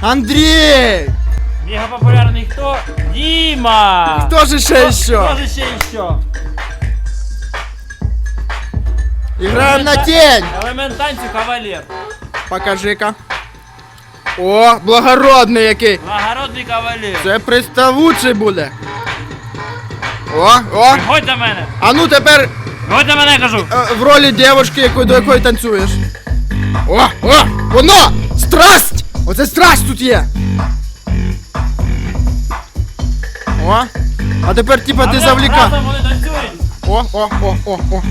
Андрій! Мега популярний хто? Діма! Хто же ще Хто ще? же ще що? Играем на тень! Елемент танцю кавалер. Покажи-ка. О, благородний який! Благородний кавалер. Це приставучий буде. О, о! Приходь до мене. А ну тепер Приходь до мене, кажу. е, в ролі дівчинки, яку, до якої танцюєш. О, о! Воно! Страсть! Оце страсть тут є! О! А тепер типа ти А завліка. Разом вони танцюють. О, о, о, о, о, о.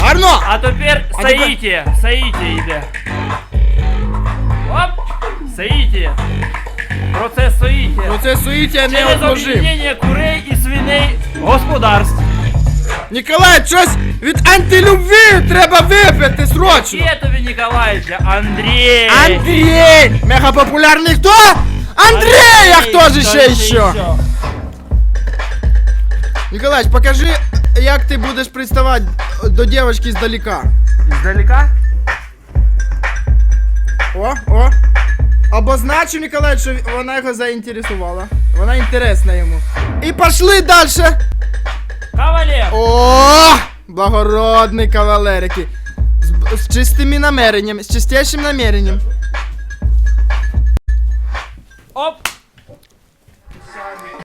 Гарно! А тепер А тепер- Саїті. Саїті йде. Оп. Саїті. Процес Саїті. Ну це суїття не Через об'єднання курей і свиней господарств. Ніколай, щось від антилюбві треба випити срочно. Є тобі, Ніколаївича, Андрій. Андрій! Мегапопулярний хто? Андрій! А хто ж ще що? Ніколай, покажи, як ти будеш приставати до дівчинки здалека. Здалека? О, о. Обозначу, Ніколай, що вона його заінтересувала. Вона інтересна йому. І пішли далі. Кавалер! О, благородний кавалерики. З, з чистими намеренням, з чистішим намеренням. Оп!